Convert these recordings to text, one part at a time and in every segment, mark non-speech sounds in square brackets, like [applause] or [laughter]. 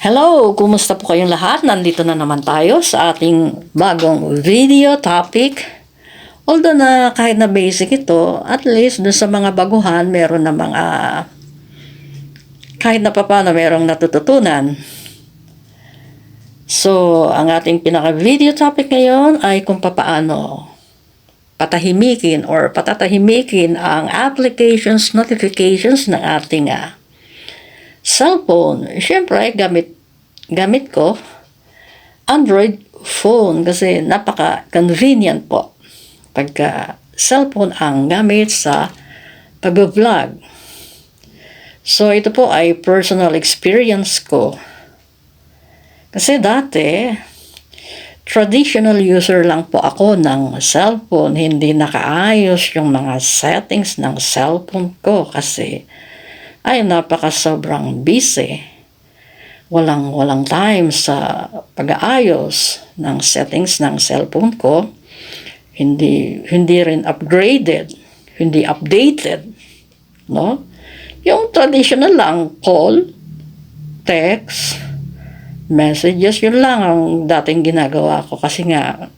Hello! Kumusta po kayong lahat? Nandito na naman tayo sa ating bagong video topic. Although na kahit na basic ito, at least dun sa mga baguhan, meron na mga kahit na papano merong natututunan. So, ang ating pinaka-video topic ngayon ay kung papaano patahimikin or patatahimikin ang applications notifications ng ating ah, cellphone. Siyempre, gamit, gamit ko Android phone kasi napaka-convenient po pagka cellphone ang gamit sa pag-vlog. So, ito po ay personal experience ko. Kasi dati, traditional user lang po ako ng cellphone. Hindi nakaayos yung mga settings ng cellphone ko kasi ay napaka sobrang busy. Walang walang time sa pag-aayos ng settings ng cellphone ko. Hindi hindi rin upgraded, hindi updated, no? Yung traditional lang call, text, messages, yun lang ang dating ginagawa ko kasi nga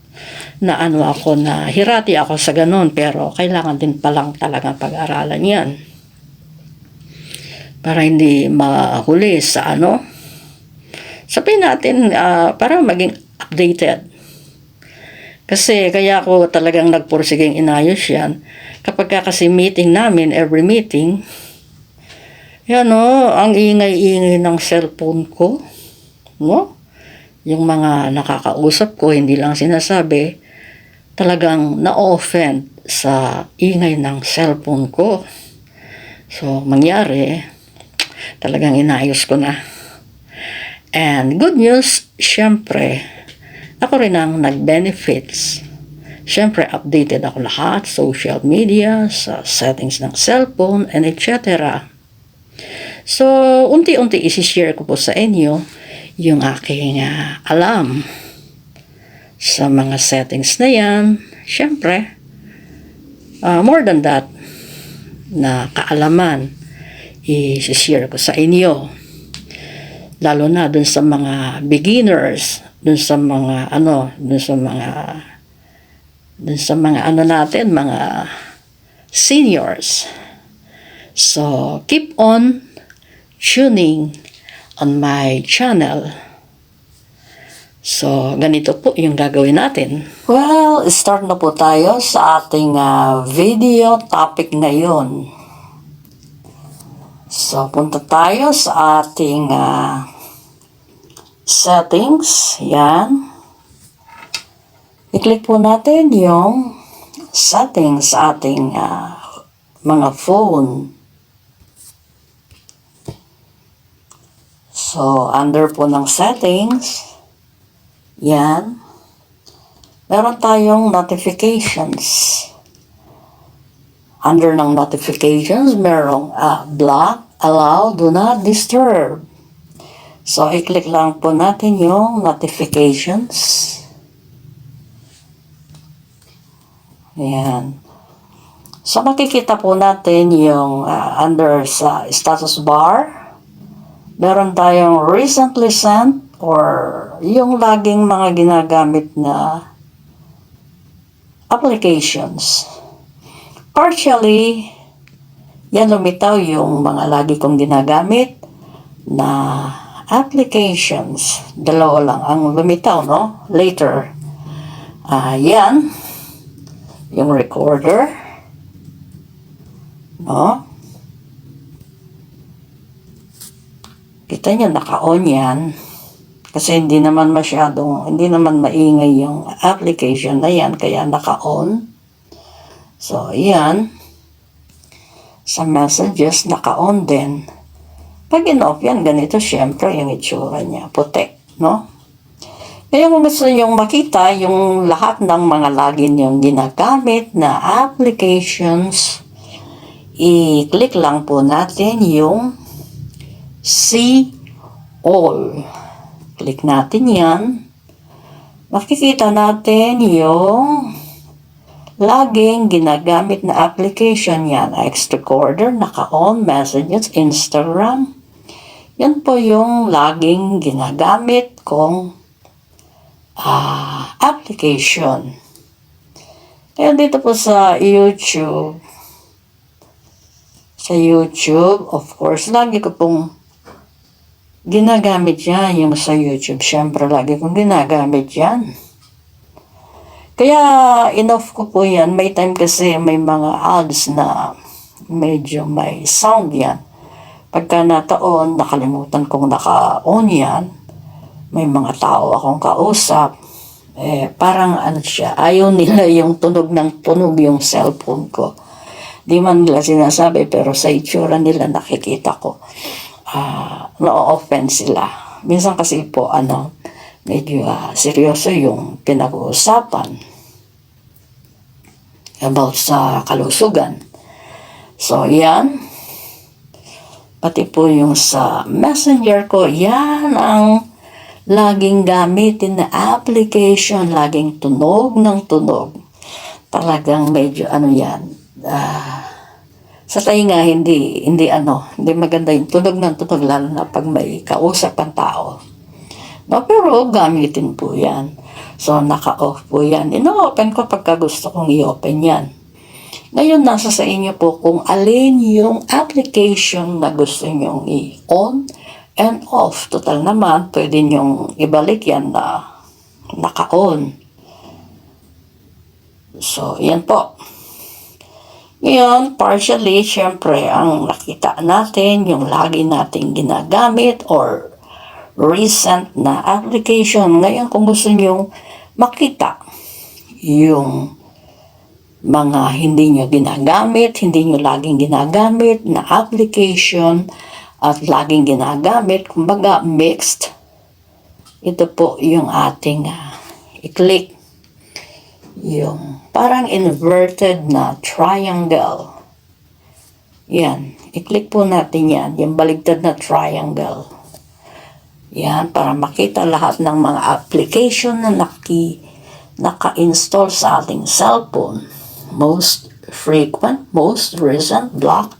naano ako na hirati ako sa ganun pero kailangan din palang talaga pag-aralan yan para hindi mahuli sa ano. Sabihin natin, ah, para maging updated. Kasi kaya ako talagang nagpursiging inayos yan. Kapag ka kasi meeting namin, every meeting, yan o, ang ingay-ingay ng cellphone ko. No? Yung mga nakakausap ko, hindi lang sinasabi, talagang na-offend sa ingay ng cellphone ko. So, mangyari, talagang inayos ko na. And good news, syempre, ako rin ang nag-benefits. Syempre, updated ako lahat, social media, sa settings ng cellphone, and etc. So, unti-unti isi-share ko po sa inyo yung aking ah, alam sa mga settings na yan. Syempre, ah, more than that, na kaalaman i-share ko sa inyo. Lalo na dun sa mga beginners, dun sa mga ano, dun sa mga dun sa mga ano natin, mga seniors. So, keep on tuning on my channel. So, ganito po yung gagawin natin. Well, start na po tayo sa ating ah, video topic ngayon. So, punta tayo sa ating ah, settings. Yan. I-click po natin yung settings sa ating ah, mga phone. So, under po ng settings, yan, meron tayong notifications. Under ng notifications, merong ah, block, allow, do not disturb. So, i-click lang po natin yung notifications. Ayan. So, makikita po natin yung ah, under sa status bar. Meron tayong recently sent or yung laging mga ginagamit na applications. Partially, yan lumitaw yung mga lagi kong ginagamit na applications. Dalawa lang ang lumitaw, no? Later. Ah, yan. Yung recorder. No? Kita nyo, naka-on yan. Kasi hindi naman masyadong, hindi naman maingay yung application na yan, kaya naka-on. So, yan. Sa messages, naka-on din. Pag in-off yan, ganito syempre yung itsura niya. Puti, no? Kaya kung gusto niyong makita yung lahat ng mga lagi niyong ginagamit na applications, i-click lang po natin yung See All. Click natin yan. Makikita natin yung laging ginagamit na application yan. X recorder, naka-on, messages, Instagram, Yan po yung laging ginagamit kong ah, application. Kaya dito po sa YouTube, sa YouTube, of course, lagi ko pong ginagamit yan yung sa YouTube. Siyempre, lagi kong ginagamit yan. Kaya, enough ko po yan. May time kasi may mga ads na medyo may sound yan. Pagka nataon, nakalimutan kong naka-on yan, may mga tao akong kausap, eh, parang ano siya, ayaw nila [laughs] yung tunog ng tunog yung cellphone ko. Di man nila sinasabi, pero sa itsura nila nakikita ko, ah, na-offend sila. Minsan kasi po, ano, medyo ah, seryoso yung pinag-uusapan about sa kalusugan. So, yan. Pati po yung sa messenger ko, yan ang laging gamitin na application, laging tunog ng tunog. Talagang medyo ano yan, ah, sa tainga hindi, hindi ano, hindi maganda yung tunog ng tunog, lalo na pag may kausap ang tao. No, pero gamitin po yan. So, naka-off po yan. Ino-open ko pagka gusto kong i-open yan. Ngayon, nasa sa inyo po kung alin yung application na gusto nyong i-on and off. Total naman, pwede nyong ibalik yan na naka-on. So, yan po. Ngayon, partially, syempre, ang nakita natin, yung lagi nating ginagamit or recent na application. Ngayon, kung gusto nyo makita yung mga hindi nyo ginagamit, hindi nyo laging ginagamit na application at laging ginagamit, kumbaga mixed, ito po yung ating ah, i-click yung parang inverted na triangle. Yan. I-click po natin yan. Yung baligtad na triangle. Yan. Para makita lahat ng mga application na naki, naka-install sa ating cellphone. Most frequent, most recent, block.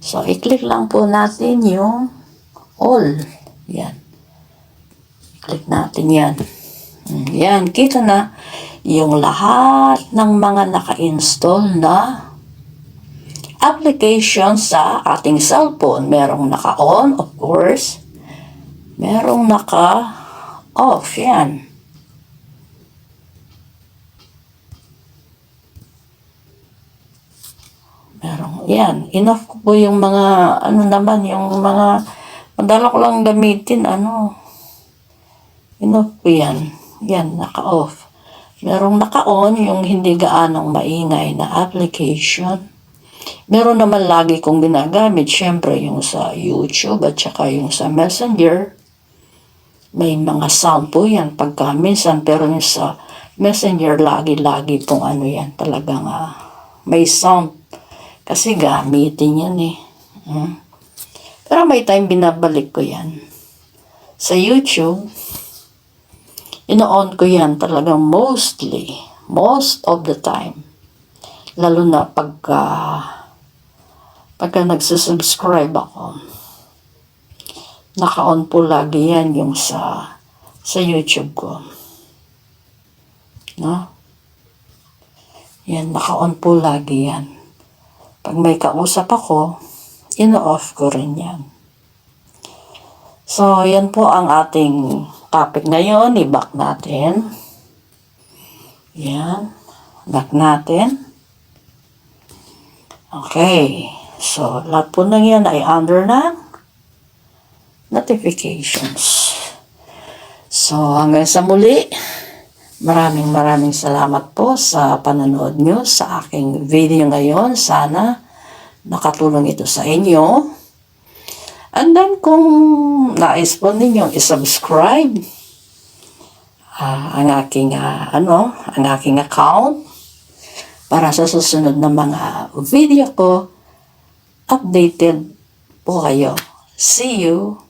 So, i-click lang po natin yung all. Yan. Click natin yan. Yan, kita na yung lahat ng mga naka-install na application sa ating cellphone. Merong naka-on, of course. Merong naka-off. Yan. Merong, yan. Enough ko po yung mga, ano naman, yung mga, madala ko lang gamitin, ano, enough po yan. Yan, naka-off. Merong naka-on yung hindi gaanong maingay na application. Meron naman lagi kong ginagamit, syempre yung sa YouTube at saka yung sa Messenger. May mga po yan pagka minsan, pero yung sa Messenger lagi-lagi pong ano yan, talagang ah, may sound. Kasi gamitin yan eh. Hmm. Pero may time binabalik ko yan. Sa YouTube, ino-on ko yan talagang mostly, most of the time. Lalo na pagka, pagka nagsusubscribe ako. Naka-on po lagi yan yung sa, sa YouTube ko. No? Yan, naka-on po lagi yan. Pag may kausap ako, ino-off ko rin yan. So, yan po ang ating topic ngayon. I-back natin. Yan. Back natin. Okay. So, lahat po ng yan ay under ng notifications. So, hanggang sa muli, maraming maraming salamat po sa panonood nyo sa aking video ngayon. Sana nakatulong ito sa inyo. And then kung nais po ninyo i-subscribe ah, ang aking ah, ano, ang aking account para sa susunod na mga video ko updated po kayo. See you.